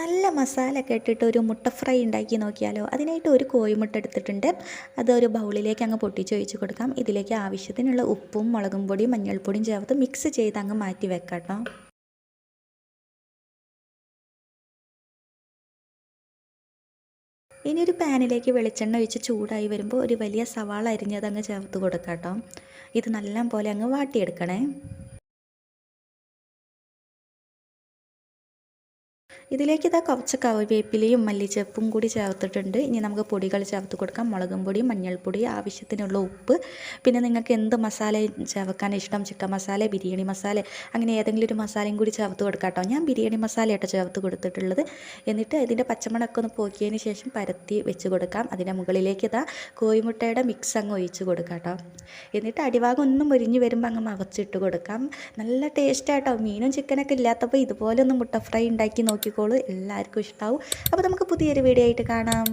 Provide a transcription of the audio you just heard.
നല്ല മസാല ഒക്കെ ഇട്ടിട്ട് ഒരു മുട്ട ഫ്രൈ ഉണ്ടാക്കി നോക്കിയാലോ? അതിനായിട്ട് ഒരു കോഴിമുട്ട എടുത്തിട്ടുണ്ട്. അത് ഒരു ബൗളിലേക്ക് അങ്ങ് പൊട്ടിച്ച് ഒഴിച്ച് കൊടുക്കാം. ഇതിലേക്ക് ആവശ്യത്തിനുള്ള ഉപ്പും മുളകും പൊടിയും മഞ്ഞൾപ്പൊടിയും ചേർത്ത് മിക്സ് ചെയ്ത് അങ്ങ് മാറ്റി വെക്കാട്ടോ. ഇനി ഒരു പാനിലേക്ക് വെളിച്ചെണ്ണ ഒഴിച്ച് ചൂടായി വരുമ്പോൾ ഒരു വലിയ സവാള അരിഞ്ഞത് അങ്ങ് ചേർത്ത് കൊടുക്കാം കേട്ടോ ഇത് നല്ല പോലെ അങ്ങ് വാട്ടിയെടുക്കണേ. ഇതിലേക്ക് ഇതാ കുറച്ച് കറിവേപ്പിലയും മല്ലിച്ചപ്പും കൂടി ചേർത്തിട്ടുണ്ട്. ഇനി നമുക്ക് പൊടികൾ ചേർത്ത് കൊടുക്കാം. മുളകും പൊടി മഞ്ഞൾപ്പൊടി ആവശ്യത്തിനുള്ള ഉപ്പ്. പിന്നെ നിങ്ങൾക്ക് എന്ത് മസാല ചേർക്കാൻ ഇഷ്ടം? ചിക്കൻ മസാല ബിരിയാണി മസാല അങ്ങനെ ഏതെങ്കിലും ഒരു മസാലയും കൂടി ചേർത്ത് കൊടുക്കാം കേട്ടോ. ഞാൻ ബിരിയാണി മസാലയായിട്ട് ചേർത്ത് കൊടുത്തിട്ടുള്ളത്. എന്നിട്ട് ഇതിന്റെ പച്ചമണമൊക്കെ ഒന്ന് പോക്കിയതിന് ശേഷം പരത്തി വെച്ച് കൊടുക്കാം. അതിന്റെ മുകളിലേക്ക് ഇതാ കോഴിമുട്ടയുടെ മിക്സ് അങ്ങ് ഒഴിച്ച് കൊടുക്കാം കേട്ടോ. എന്നിട്ട് അടിഭാഗം ഒന്നും മുരിഞ്ഞ് വരുമ്പോൾ അങ്ങ് മറച്ചിട്ട് കൊടുക്കാം. നല്ല ടേസ്റ്റാട്ടോ മീനും ചിക്കനൊക്കെ ഇല്ലാത്തപ്പോൾ ഇതുപോലെ ഒന്ന് മുട്ട ഫ്രൈ ഉണ്ടാക്കി നോക്കിക്കോളൂ എല്ലാവർക്കും ഇഷ്ടമാവും അപ്പോൾ നമുക്ക് പുതിയൊരു വീഡിയോ ആയിട്ട് കാണാം.